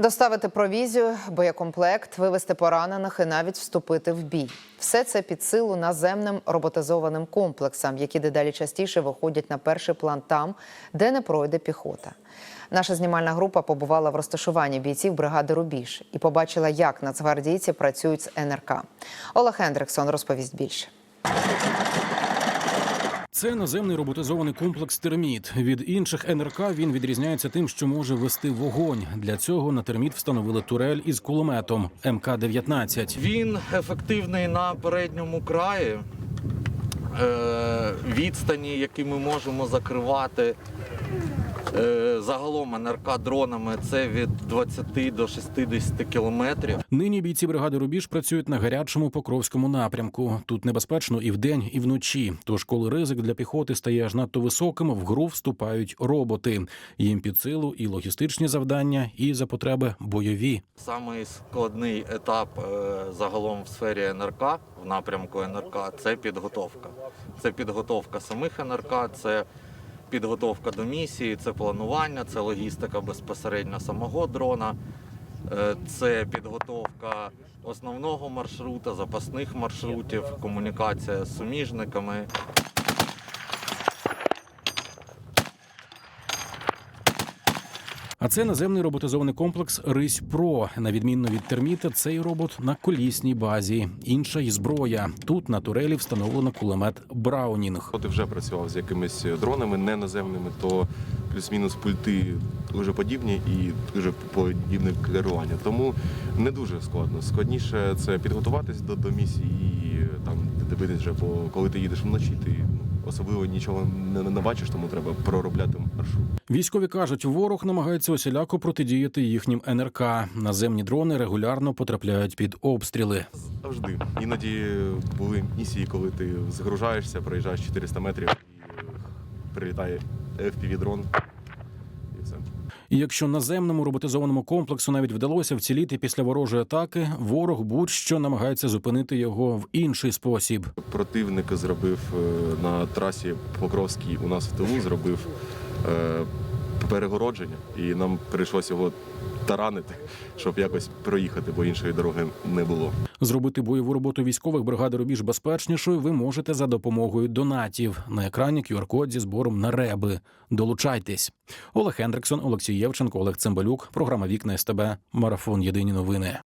Доставити провізію, боєкомплект, вивести поранених і навіть вступити в бій. Все це під силу наземним роботизованим комплексам, які дедалі частіше виходять на перший план там, де не пройде піхота. Наша знімальна група побувала в розташуванні бійців бригади Рубіж і побачила, як нацгвардійці працюють з НРК. Олег Хендриксон розповість більше. Це наземний роботизований комплекс терміт. Від інших НРК він відрізняється тим, що може вести вогонь. Для цього на терміт встановили турель із кулеметом МК-19. Він ефективний на передньому краї. Е, Відстані, які ми можемо закривати загалом НРК дронами, це від 20 до 60 кілометрів. Нині бійці бригади Рубіж працюють на гарячому покровському напрямку. Тут небезпечно і вдень, і вночі. Тож, коли ризик для піхоти стає аж надто високим, в гру вступають роботи. Їм під силу і логістичні завдання, і за потреби бойові. Самий складний етап е, загалом в сфері НРК, в напрямку НРК, це підготовка. Це підготовка самих НРК, це підготовка до місії, це планування, це логістика безпосередньо самого дрона, е, це підготовка основного маршрута, запасних маршрутів, комунікація з суміжниками. А це наземний роботизований комплекс Рись Про. На відміну від терміта, цей робот на колісній базі. Інша й зброя. Тут на турелі встановлено кулемет Браунінг. Ти вже працював з якимись дронами не наземними, то плюс-мінус пульти дуже подібні і дуже подібне керування. Тому не дуже складно. Складніше це підготуватись до, до місії і там дивитись вже, бо коли ти їдеш вночі, ти ну, особливо нічого не, не бачиш, тому треба проробляти маршрут. Військові кажуть, ворог намагається усіляко протидіяти їхнім НРК. Наземні дрони регулярно потрапляють під обстріли. Завжди. Іноді були місії, коли ти загружаєшся, проїжджаєш 400 метрів і прилітає FPV-дрон. І все. І якщо наземному роботизованому комплексу навіть вдалося вціліти після ворожої атаки, ворог будь-що намагається зупинити його в інший спосіб. Противник зробив е, на трасі Покровській у нас в тилу, зробив е, перегородження, і нам прийшлося його таранити, щоб якось проїхати, бо іншої дороги не було. Зробити бойову роботу військових бригади Рубіж безпечнішою ви можете за допомогою донатів. На екрані QR-код зі збором на реби. Долучайтесь. Олег Хендриксон, Олексій Євченко, Олег Цимбалюк. Програма Вікна СТБ. Марафон Єдині новини.